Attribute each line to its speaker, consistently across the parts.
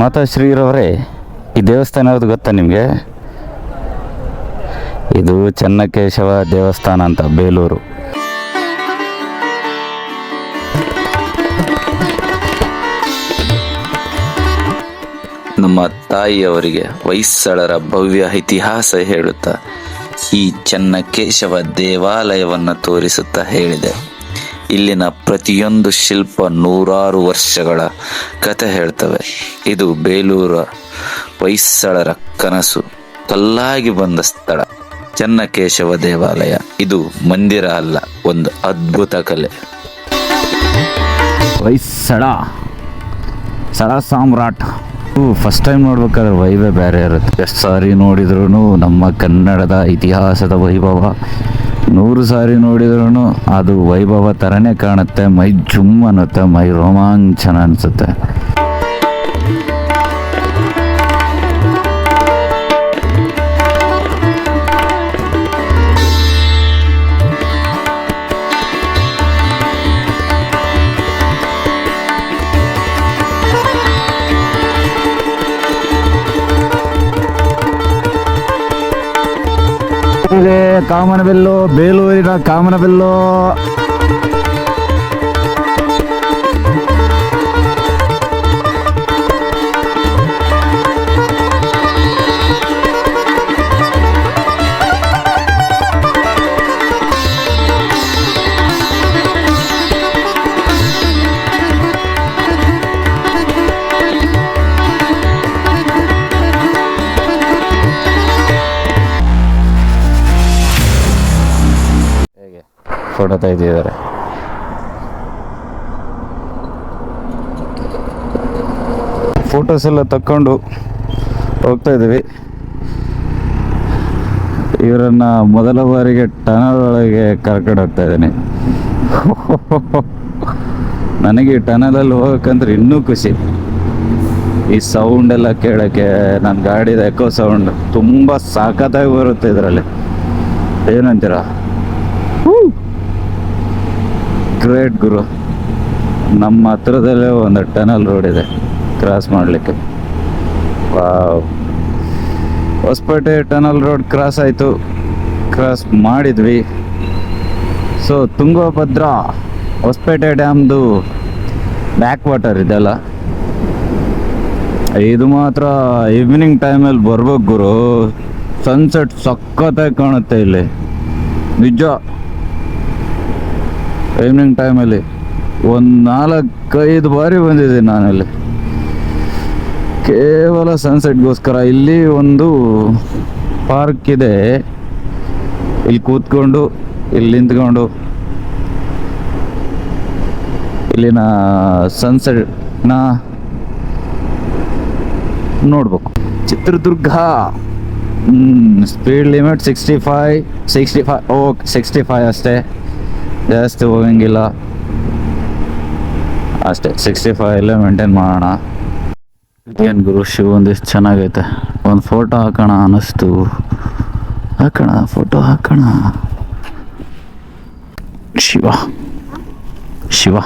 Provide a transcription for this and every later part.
Speaker 1: ಮಾತಾಶ್ರೀರವರೇ ಈ ದೇವಸ್ಥಾನ ಯಾವುದು ಗೊತ್ತಾ ನಿಮಗೆ? ಇದು ಚೆನ್ನಕೇಶವ ದೇವಸ್ಥಾನ ಅಂತ, ಬೇಲೂರು.
Speaker 2: ನಮ್ಮ ತಾಯಿಯವರಿಗೆ ಹೊಯ್ಸಳರ ಭವ್ಯ ಇತಿಹಾಸ ಹೇಳುತ್ತಾ, ಈ ಚನ್ನಕೇಶವ ದೇವಾಲಯವನ್ನು ತೋರಿಸುತ್ತಾ ಹೇಳಿದೆ. ಇಲ್ಲಿನ ಪ್ರತಿಯೊಂದು ಶಿಲ್ಪ ನೂರಾರು ವರ್ಷಗಳ ಕಥೆ ಹೇಳ್ತವೆ. ಇದು ಬೇಲೂರ ಹೊಯ್ಸಳರ ಕನಸು. ಕಲ್ಲಾಗಿ ಬಂದ ಸ್ಥಳ. ಚೆನ್ನಕೇಶವ ದೇವಾಲಯ. ಇದು ಮಂದಿರ ಅಲ್ಲ, ಒಂದು ಅದ್ಭುತ ಕಲೆ.
Speaker 1: ಹೊಯ್ಸಳ. ಸಳ ಸಾಮ್ರಾಟ್. ಫಸ್ಟ್ ಟೈಮ್ ನೋಡ್ಬೇಕಾದ್ರೆ ವೈಭವ ಬೇರೆ ಇರುತ್ತೆ. ಎಷ್ಟು ಸಾರಿ ನೋಡಿದ್ರು ನಮ್ಮ ಕನ್ನಡದ ಇತಿಹಾಸದ ವೈಭವ. ನೂರು ಸಾರಿ ನೋಡಿದ್ರೂ ಅದು ವೈಭವ ಥರನೇ ಕಾಣುತ್ತೆ ಮೈ ಜುಮ್ ಅನ್ನುತ್ತೆ ಮೈ ರೋಮಾಂಚನ ಅನಿಸುತ್ತೆ. ಇದೆ ಕಾಮನಬೆಲ್ಲು ಬೇಲೂರಿನ ಕಾಮನಬೆಲ್ಲು ಫೋಟೋ ತೆಗೆದಿದ್ದಾರೆ ಫೋಟೋಸ್ ಎಲ್ಲ ತಕ್ಕೊಂಡು ಹೋಗ್ತಾ ಇದ್ದೀವಿ. ಇವರನ್ನ ಮೊದಲ ಬಾರಿಗೆ ಟನಲ್ ಒಳಗೆ ಕರ್ಕೊಂಡು ಹೋಗ್ತಾ ಇದ್ದೀನಿ. ನನಗೆ ಈ ಟನಲಲ್ಲಿ ಹೋಗಕ್ಕಂದ್ರೆ ಇನ್ನೂ ಖುಷಿ. ಈ ಸೌಂಡ್ ಎಲ್ಲ ಕೇಳೋಕ್ಕೆ ನನ್ನ ಗಾಡಿದ ಎಕೋ ಸೌಂಡ್ ತುಂಬ ಸಾಕತ್ತಾಗಿ ಬರುತ್ತೆ ಇದರಲ್ಲಿ. ಏನಂತೀರಾ? ಗ್ರೇಟ್ ಗುರು. ನಮ್ಮ ಹತ್ರದಲ್ಲೇ ಒಂದು ಟನಲ್ ರೋಡ್ ಇದೆ. ಕ್ರಾಸ್ ಮಾಡಲಿಕ್ಕೆ. ಹೊಸಪೇಟೆ ಟನಲ್ ರೋಡ್ ಕ್ರಾಸ್ ಆಯಿತು. ಕ್ರಾಸ್ ಮಾಡಿದ್ವಿ. ಸೊ ತುಂಗಭದ್ರ, ಹೊಸಪೇಟೆ ಡ್ಯಾಮ್ದು ಬ್ಯಾಕ್ ವಾಟರ್ ಇದೆಲ್ಲ. ಇದು ಮಾತ್ರ ಈವ್ನಿಂಗ್ ಟೈಮಲ್ಲಿ ಬರ್ಬೇಕು ಗುರು. ಸನ್ಸೆಟ್ ಸಖತ್ತಾಗಿ ಕಾಣುತ್ತೆ ಇಲ್ಲಿ. ನಿಜ. ಈವ್ನಿಂಗ್ ಟೈಮಲ್ಲಿ ಒಂದು ನಾಲ್ಕೈದು ಬಾರಿ ಬಂದಿದ್ದೀನಿ ನಾನಲ್ಲಿ. ಕೇವಲ ಸನ್ಸೆಟ್ಗೋಸ್ಕರ ಇಲ್ಲಿ ಒಂದು ಪಾರ್ಕ್ ಇದೆ. ಇಲ್ಲಿ ಕೂತ್ಕೊಂಡು, ಇಲ್ಲಿ ನಿಂತ್ಕೊಂಡು, ಇಲ್ಲಿನ ಸನ್ಸೆಟ್ನ ನೋಡ್ಬೇಕು. Chitradurga speed limit sixty five sixty five okay sixty five ಅಷ್ಟೇ. ಜಾಸ್ತಿ ಹೋಗಂಗಿಲ್ಲ. ಅಷ್ಟೇ ಸಿಕ್ಸ್ಟಿ ಫೈವಲ್ಲೇ ಮೇಂಟೈನ್ ಮಾಡೋಣ. ಏನು ಗುರು ಶಿವ ಒಂದಿಷ್ಟು ಚೆನ್ನಾಗೈತೆ. ಒಂದು ಫೋಟೋ ಹಾಕೋಣ ಅನ್ನಿಸ್ತು. ಹಾಕೋಣ ಫೋಟೋ ಹಾಕೋಣ. ಶಿವ. ಶಿವ.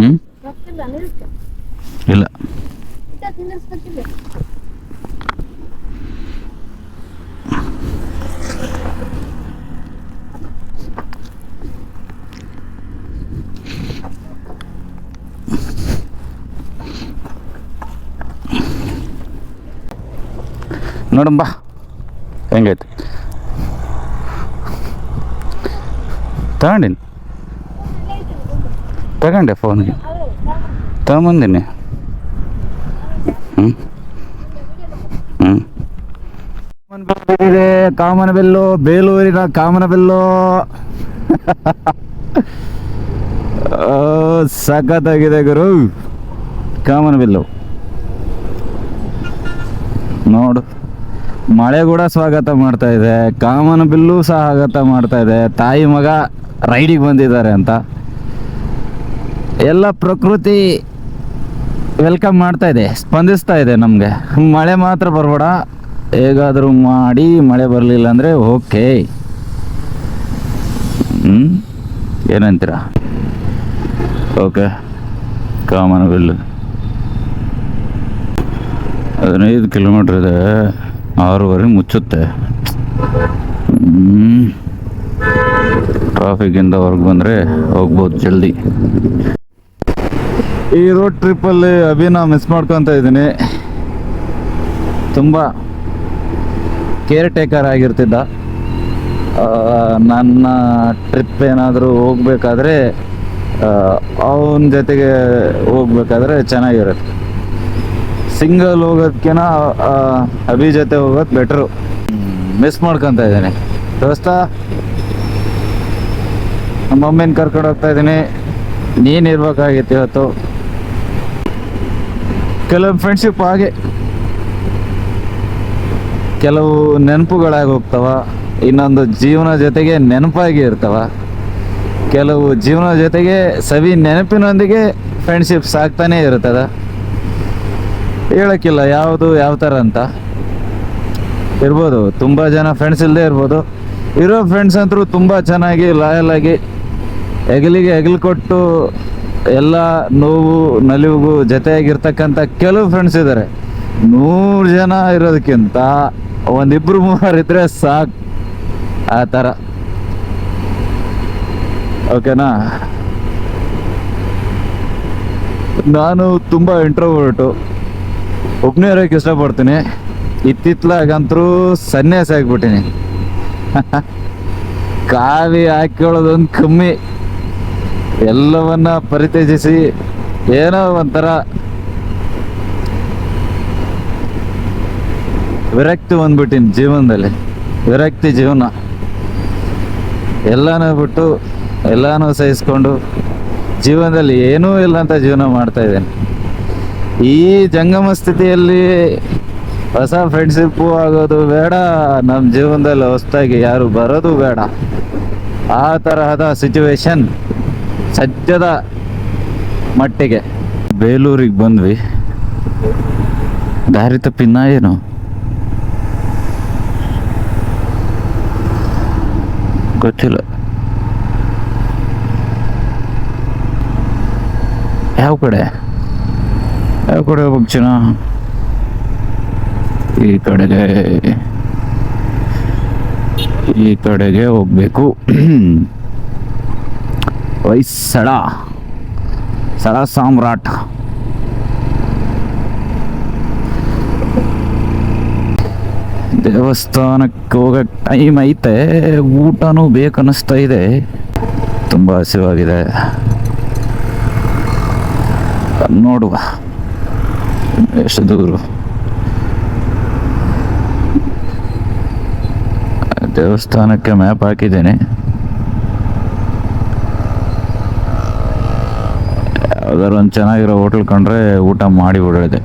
Speaker 1: ಹ್ಞೂ ಇಲ್ಲ. ನೋಡಂಬ ಹೆಂಗೈತೆ? ತಗೊಂಡಿನಿ. ತಗೊಂಡೆ ಫೋನ್ಗೆ. ತಗೊಂಬಂದಿನಿ. ಹ್ಞೂ ಹ್ಞೂ ಇದೆ ಕಾಮನಬೆಲ್ಲು, ಬೇಲೂರಿನ ಕಾಮನಬೆಲ್ಲು. ಸಖತ್ತಾಗಿದೆ ಗುರು. ಕಾಮನಬೆಲ್ಲು. ನೋಡು. ಮಳೆ ಕೂಡ ಸ್ವಾಗತ ಮಾಡ್ತಾ ಇದೆ, ಕಾಮನ ಬಿಲ್ಲು ಸ್ವಾಗತ ಮಾಡ್ತಾ ಇದೆ, ತಾಯಿ ಮಗ ರೈಡಿಗೆ ಬಂದಿದ್ದಾರೆ ಅಂತ. ಎಲ್ಲ ಪ್ರಕೃತಿ ವೆಲ್ಕಮ್ ಮಾಡ್ತಾ ಇದೆ, ಸ್ಪಂದಿಸ್ತಾ ಇದೆ ನಮಗೆ. ಮಳೆ ಮಾತ್ರ ಬರಬೇಡ, ಹೇಗಾದರೂ ಮಾಡಿ ಮಳೆ ಬರಲಿಲ್ಲ ಅಂದರೆ ಓಕೆ ಹ್ಞೂ ಏನಂತೀರ? ಓಕೆ ಕಾಮನವೆಲ್ಲು ಹದಿನೈದು ಕಿಲೋಮೀಟ್ರ್ ಇದೆ. ಆರೂವರೆ ಮುಚ್ಚುತ್ತೆ. ಟ್ರಾಫಿಕ್ಕಿಂದ ಹೊರಗೆ ಬಂದರೆ ಹೋಗ್ಬೋದು ಜಲ್ದಿ. ಈ ರೋಡ್ ಟ್ರಿಪ್ಪಲ್ಲಿ ಅಭಿನ ಮಿಸ್ ಮಾಡ್ಕೊತ ಇದ್ದೀನಿ. ತುಂಬ ಕೇರ್ ಟೇಕರ್ ಆಗಿರ್ತಿದ್ದ ನನ್ನ ಟ್ರಿಪ್ ಏನಾದರೂ ಹೋಗ್ಬೇಕಾದ್ರೆ ಅವನ ಜೊತೆಗೆ ಹೋಗ್ಬೇಕಾದ್ರೆ ಚೆನ್ನಾಗಿರುತ್ತೆ. ಸಿಂಗಲ್ ಹೋಗೋದಕ್ಕಿಂತ ಅಭಿ ಜೊತೆ ಹೋಗೋದು ಬೆಟ್ರು ಮಿಸ್ ಮಾಡ್ಕೊತ ಇದ್ದೀನಿ. ದೋಸ್ತ ನಮ್ಮ ಮಮ್ಮಿನ ಕರ್ಕೊಂಡು ಹೋಗ್ತಾ ಇದ್ದೀನಿ. ನೀನು ಇರ್ಬೇಕಾಗಿತ್ತು ಇವತ್ತು. ಕೆಲವು ಫ್ರೆಂಡ್ಶಿಪ್ ಹಾಗೆ ಕೆಲವು ನೆನಪುಗಳಾಗಿ ಹೋಗ್ತಾವ. ಇನ್ನೊಂದು ಜೀವನ ಜೊತೆಗೆ ನೆನಪಾಗಿ ಇರ್ತಾವ. ಕೆಲವು ಜೀವನ ಜೊತೆಗೆ ಸವಿ ನೆನಪಿನೊಂದಿಗೆ ಫ್ರೆಂಡ್ಶಿಪ್ ಸಾಕ್ತಾನೆ ಇರ್ತದ. ಹೇಳಕ್ಕಿಲ್ಲ, ಯಾವುದು ಯಾವ ಥರ ಅಂತ. ಇರ್ಬೋದು, ತುಂಬ ಜನ ಫ್ರೆಂಡ್ಸ್ ಇಲ್ಲದೆ ಇರ್ಬೋದು. ಇರೋ ಫ್ರೆಂಡ್ಸ್ ಅಂತರೂ ತುಂಬ ಚೆನ್ನಾಗಿ ಲಾಯಲ್ ಆಗಿ, ಹೆಗಲಿಗೆ ಹೆಗಲು ಕೊಟ್ಟು ಎಲ್ಲ ನೋವು ನಲಿವಿಗೂ ಜೊತೆಯಾಗಿರ್ತಕ್ಕಂಥ ಕೆಲವು ಫ್ರೆಂಡ್ಸ್ ಇದ್ದಾರೆ ನೂರು ಜನ ಇರೋದಕ್ಕಿಂತ ಒಂದಿಬ್ರು ಮೂವರು ಇದ್ರೆ ಸಾಕು. ಆ ಥರ ಓಕೆನಾ? ನಾನು ತುಂಬ ಇಂಟ್ರೋವರ್ಟು ಒಬ್ಬನೇ ಇರೋಕೆ ಇಷ್ಟಪಡ್ತೀನಿ. ಇತ್ತಿತ್ಲಾಗಂತರೂ ಸನ್ಯಾಸ ಆಗ್ಬಿಟ್ಟಿನಿ. ಕಾವಿ ಹಾಕೊಳ್ಳೋದೊಂದು ಕಮ್ಮಿ. ಎಲ್ಲವನ್ನ ಪರಿತ್ಯಜಿಸಿ ಏನೋ ಒಂಥರ ವಿರಕ್ತಿ ಬಂದ್ಬಿಟ್ಟಿನಿ ಜೀವನದಲ್ಲಿ. ವಿರಕ್ತಿ ಜೀವನ. ಎಲ್ಲನೂ ಬಿಟ್ಟು ಎಲ್ಲನೂ ಸಹಿಸ್ಕೊಂಡು ಜೀವನದಲ್ಲಿ ಏನೂ ಇಲ್ಲ ಅಂತ ಜೀವನ ಮಾಡ್ತಾ ಇದ್ದೇನೆ. ಈ ಜಂಗಮ ಸ್ಥಿತಿಯಲ್ಲಿ ಹೊಸ ಫ್ರೆಂಡ್ಶಿಪ್ಪು ಆಗೋದು ಬೇಡ. ನಮ್ಮ ಜೀವನದಲ್ಲಿ ಹೊಸದಾಗಿ ಯಾರು ಬರೋದು ಬೇಡ. ಆ ತರಹದ ಸಿಚುವೇಶನ್ ಸದ್ಯದ ಮಟ್ಟಿಗೆ. ಬೇಲೂರಿಗೆ ಬಂದ್ವಿ. ದಾರಿ ತಪ್ಪಿನ ಏನು? ಗೊತ್ತಿಲ್ಲ. ಯಾವ ಕಡೆ? ಕಡೆ ಹೋಗ್ಬೇಕು ಜನ ಈ ಕಡೆಗೆ ಈ ಕಡೆಗೆ ಹೋಗ್ಬೇಕು. ಹೊಯ್ಸಳ ಸಳ ಸಾಮ್ರಾಟ. ದೇವಸ್ಥಾನಕ್ಕೆ ಹೋಗಕ್ಕೆ ಟೈಮ್ ಐತೆ, ಊಟನೂ ಬೇಕನ್ನಿಸ್ತಾ ಇದೆ. ತುಂಬ ಹಸಿವಾಗಿದೆ. ನೋಡುವ. ಎಷ್ಟು ದೂರ ದೇವಸ್ಥಾನಕ್ಕೆ ಮ್ಯಾಪ್ ಹಾಕಿದ್ದೇನೆ. ಯಾವ್ದಾದ್ರು ಒಂದು ಚೆನ್ನಾಗಿರೋ ಹೋಟೆಲ್ ಕಂಡ್ರೆ ಊಟ ಮಾಡಿ ಬಿಡೋದೆ.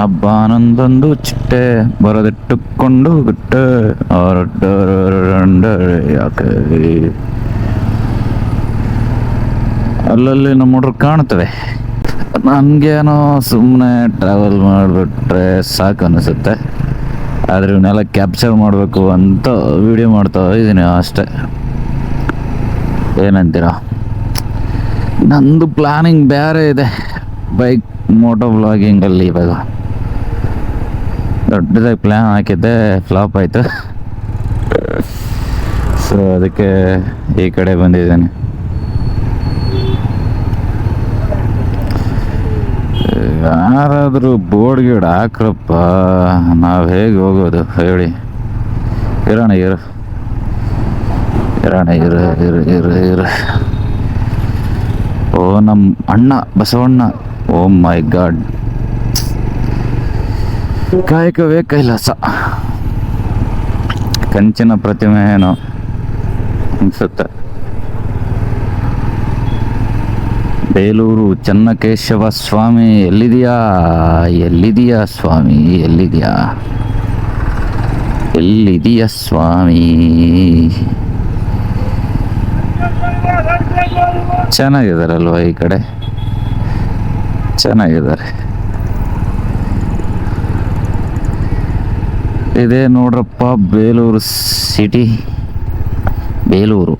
Speaker 1: ಹಬ್ಬ ಆನಂದೊಂದು ಚಿಟ್ಟೆ ಬರದಿಟ್ಟುಕೊಂಡು ಬಿಟ್ಟೆ. ಯಾಕೆ? ಅಲ್ಲಲ್ಲಿ ನಮ್ಮ ಹುಡುಗರು ಕಾಣ್ತವೆ ನನಗೇನೋ ಸುಮ್ಮನೆ ಟ್ರಾವೆಲ್ ಮಾಡಿಬಿಟ್ರೆ ಸಾಕು ಅನಿಸುತ್ತೆ. ಆದರೆ ಇವನ್ನೆಲ್ಲ ಕ್ಯಾಪ್ಚರ್ ಮಾಡಬೇಕು ಅಂತ ವಿಡಿಯೋ ಮಾಡ್ತಾ ಇದ್ದೀನಿ ಅಷ್ಟೇ. ಏನಂತೀರಾ? ನಂದು ಪ್ಲಾನಿಂಗ್ ಬೇರೆ ಇದೆ. ಬೈಕ್ ಮೋಟೋ ವ್ಲಾಗಿಂಗಲ್ಲಿ ಇವಾಗ. ದೊಡ್ಡದಾಗಿ ಪ್ಲ್ಯಾನ್ ಹಾಕಿದ್ದೆ ಫ್ಲಾಪ್ ಆಯಿತು. ಸೊ ಅದಕ್ಕೆ ಈ ಕಡೆ ಬಂದಿದ್ದೇನೆ. ಯಾರಾದರೂ ಬೋರ್ಡ್ ಗೀಡ್ ಹಾಕ್ರಪ್ಪ, ನಾವು ಹೇಗೆ ಹೋಗೋದು ಹೇಳಿ. ಇರೋಣ, ಇರು. ಇರೋಣ, ಇರು ಇರು ಇರು ಇರು. ಓ ನಮ್ಮ ಅಣ್ಣ, ಬಸವಣ್ಣ. ಓ ಮೈ ಗಾಡ್. ಕಾಯಕವೇ ಕೈಲಾಸ. ಕಂಚಿನ ಪ್ರತಿಮೆ ಏನೋ ಅನ್ಸುತ್ತೆ. ಬೇಲೂರು ಚನ್ನಕೇಶವ ಸ್ವಾಮಿ, ಎಲ್ಲಿದೆಯಾ? ಎಲ್ಲಿದೆಯಾ ಸ್ವಾಮಿ, ಎಲ್ಲಿದೆಯಾ? ಎಲ್ಲಿದೆಯಾ ಸ್ವಾಮಿ? ಚೆನ್ನಾಗಿದ್ದಾರಲ್ವ ಈ ಕಡೆ? ಚೆನ್ನಾಗಿದ್ದಾರೆ. ಇದೇ ನೋಡ್ರಪ್ಪ, ಬೇಲೂರು ಸಿಟಿ ಬೇಲೂರು.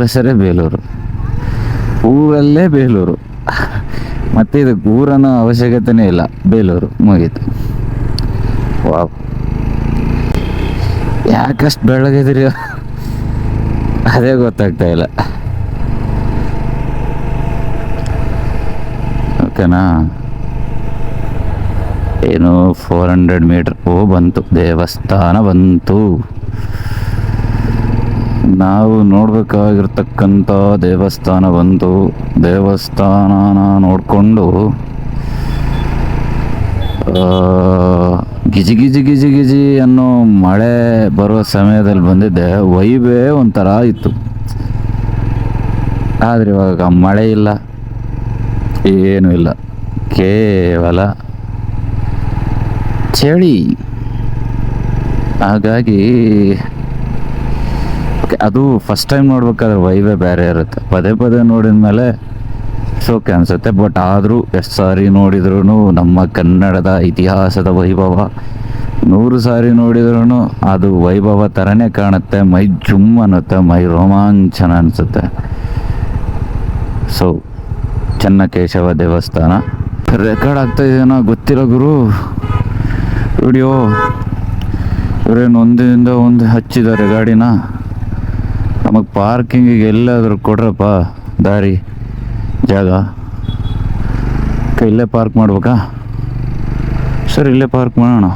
Speaker 1: ಹೆಸರೇ ಬೇಲೂರು. ಊರಲ್ಲೇ ಬೇಲೂರು. ಮತ್ತೆ ಇದು ಊರನ ಅವಶ್ಯಕತೆನೇ ಇಲ್ಲ. ಬೇಲೂರು ಮುಗೀತು. ವಾವ್. ಯಾಕಷ್ಟು ಬೆಳಗಿದ್ರಿ? ಅದೇ ಗೊತ್ತಾಗ್ತಾ ಇಲ್ಲ. ಓಕೆನಾ? ಏನು ಫೋರ್ ಹಂಡ್ರೆಡ್ ಮೀಟರ್ ಓ ಬಂತು. ದೇವಸ್ಥಾನ ಬಂತು. ನಾವು ನೋಡಬೇಕಾಗಿರ್ತಕ್ಕಂಥ ದೇವಸ್ಥಾನ ಬಂತು ದೇವಸ್ಥಾನನ ನೋಡಿಕೊಂಡು ಗಿಜಿ ಗಿಜಿ ಗಿಜಿ ಗಿಜಿ ಅನ್ನೋ ಮಳೆ ಬರುವ ಸಮಯದಲ್ಲಿ ಬಂದಿದ್ದೆ. ವೈಬೇ ಒಂಥರ ಇತ್ತು. ಆದರೆ ಇವಾಗ ಮಳೆ ಇಲ್ಲ, ಏನೂ ಇಲ್ಲ. ಕೇವಲ ಚಳಿ. ಹಾಗಾಗಿ ಅದು ಫಸ್ಟ್ ಟೈಮ್ ನೋಡ್ಬೇಕಾದ್ರೆ ವೈವೇ ಬೇರೆ ಇರುತ್ತೆ. ಪದೇ ಪದೇ ನೋಡಿದ ಮೇಲೆ ಸೋಕೆ ಅನಿಸುತ್ತೆ ಬಟ್ ಆದರೂ ಎಷ್ಟು ಸಾರಿ ನೋಡಿದ್ರೂ ನಮ್ಮ ಕನ್ನಡದ ಇತಿಹಾಸದ ವೈಭವ. ನೂರು ಸಾರಿ ನೋಡಿದ್ರೂ ಅದು ವೈಭವ ಥರನೇ ಕಾಣುತ್ತೆ, ಮೈ ಜುಮ್ ಅನ್ನುತ್ತೆ, ಮೈ ರೋಮಾಂಚನ ಅನಿಸುತ್ತೆ. ಸೊ ಚೆನ್ನಕೇಶವ ದೇವಸ್ಥಾನ. ರೆಕಾರ್ಡ್ ಆಗ್ತಾ ಇದೆಯೋ ಗೊತ್ತಿರೋ ಗುರು. ವಿಡಿಯೋ ಇವ್ರೇನು ಒಂದಿಂದ ಒಂದು ಹಚ್ಚಿದ್ದಾರೆ ಗಾಡಿನ. ನಮಗೆ ಪಾರ್ಕಿಂಗಿಗೆ ಎಲ್ಲಾದರೂ ಕೊಡ್ರಪ್ಪ, ದಾರಿ, ಜಾಗ. ಇಲ್ಲೇ ಪಾರ್ಕ್ ಮಾಡ್ಬೇಕಾ? ಸರ್, ಇಲ್ಲೇ ಪಾರ್ಕ್ ಮಾಡೋಣ.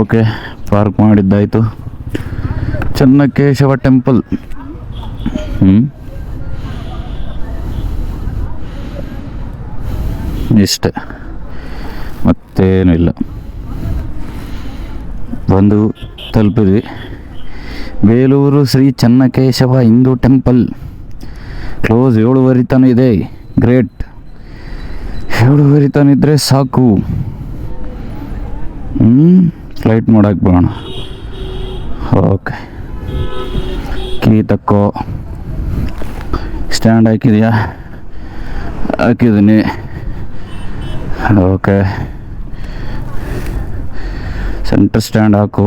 Speaker 1: ಓಕೆ ಪಾರ್ಕ್ ಮಾಡಿದ್ದಾಯಿತು. ಚನ್ನಕೇಶವ ಟೆಂಪಲ್ ಹ್ಞೂ ಇಷ್ಟೆ. ಮತ್ತೇನೂ ಇಲ್ಲ. ಬಂದು ತಲುಪಿದ್ವಿ. ಬೇಲೂರು ಶ್ರೀ ಚನ್ನಕೇಶವ ಹಿಂದೂ ಟೆಂಪಲ್. ಕ್ಲೋಸ್ ಏಳುವರೆ ತನ ಇದೆ. ಗ್ರೇಟ್. ಏಳುವರೆ ತನಕ ಇದ್ದರೆ ಸಾಕು. ಹ್ಞೂ ಫ್ಲೈಟ್ ಮಾಡೋಕ್ಕೆ ಬಿಡೋಣ ಓಕೆ ಕೀ ತಕ್ಕೋ. ಸ್ಟ್ಯಾಂಡ್ ಹಾಕಿದೆಯಾ? ಹಾಕಿದ್ದೀನಿ. ಓಕೆ ಸೆಂಟರ್ ಸ್ಟ್ಯಾಂಡ್ ಹಾಕು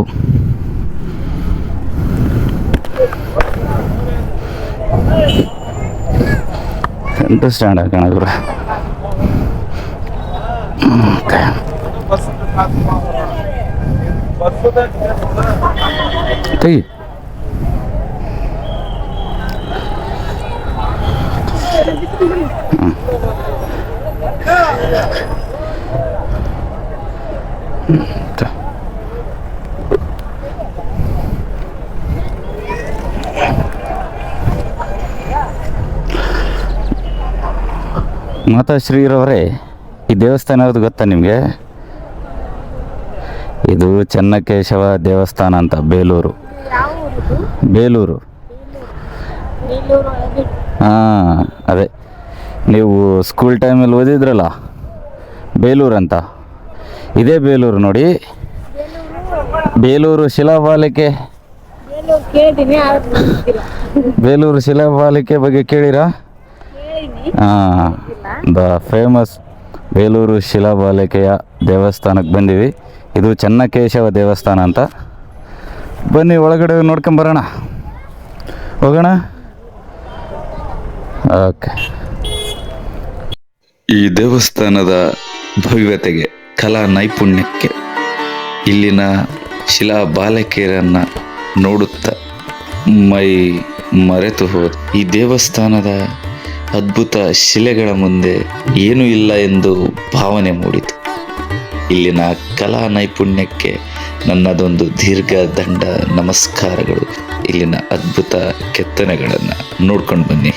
Speaker 1: ಸೆಂಟರ್ ಸ್ಟ್ಯಾಂಡ್ ಹಾಕೋಣ ಗುರು ಓಕೆ ತೆಗಿ ಹ್ಮ್. ಮಾತಾಶ್ರೀರವರೇ ಈ ದೇವಸ್ಥಾನ ಯಾವುದು ಗೊತ್ತಾ ನಿಮಗೆ? ಇದು ಚನ್ನಕೇಶವ ದೇವಸ್ಥಾನ ಅಂತ ಬೇಲೂರು. ಬೇಲೂರು. ಹಾಂ ಅದೇ. ನೀವು ಸ್ಕೂಲ್ ಟೈಮಲ್ಲಿ ಓದಿದ್ರಲ್ಲ ಬೇಲೂರು ಅಂತ. ಇದೇ ಬೇಲೂರು ನೋಡಿ. ಬೇಲೂರು ಶಿಲಾಪಾಲಿಕೆ
Speaker 3: ಬೇಲೂರು
Speaker 1: ಶಿಲಾಪಾಲಿಕೆ ಬಗ್ಗೆ ಕೇಳಿರಾ? ದ ಫೇಮಸ್ ಬೇಲೂರು ಶಿಲಾಬಾಲಿಕೆಯ ದೇವಸ್ಥಾನಕ್ಕೆ ಬಂದೀವಿ. ಇದು ಚನ್ನಕೇಶವ ದೇವಸ್ಥಾನ ಅಂತ. ಬನ್ನಿ, ಒಳಗಡೆ ನೋಡ್ಕೊಂಬರೋಣ ಹೋಗೋಣ? ಓಕೆ.
Speaker 2: ಈ ದೇವಸ್ಥಾನದ ಭವ್ಯತೆಗೆ, ಕಲಾ ನೈಪುಣ್ಯಕ್ಕೆ ಇಲ್ಲಿನ ಶಿಲಾ ಬಾಲಕಿಯರನ್ನು ನೋಡುತ್ತಾ ಮೈ ಮರೆತು ಹೋದ ಈ ದೇವಸ್ಥಾನದ ಅದ್ಭುತ ಶಿಲೆಗಳ ಮುಂದೆ ಏನೂ ಇಲ್ಲ ಎಂದು ಭಾವನೆ ಮೂಡಿತು. ಇಲ್ಲಿನ ಕಲಾ ನೈಪುಣ್ಯಕ್ಕೆ ನನ್ನದೊಂದು ದೀರ್ಘ ದಂಡ ನಮಸ್ಕಾರಗಳು. ಇಲ್ಲಿನ ಅದ್ಭುತ ಕೆತ್ತನೆಗಳನ್ನು ನೋಡ್ಕೊಂಡು ಬನ್ನಿ.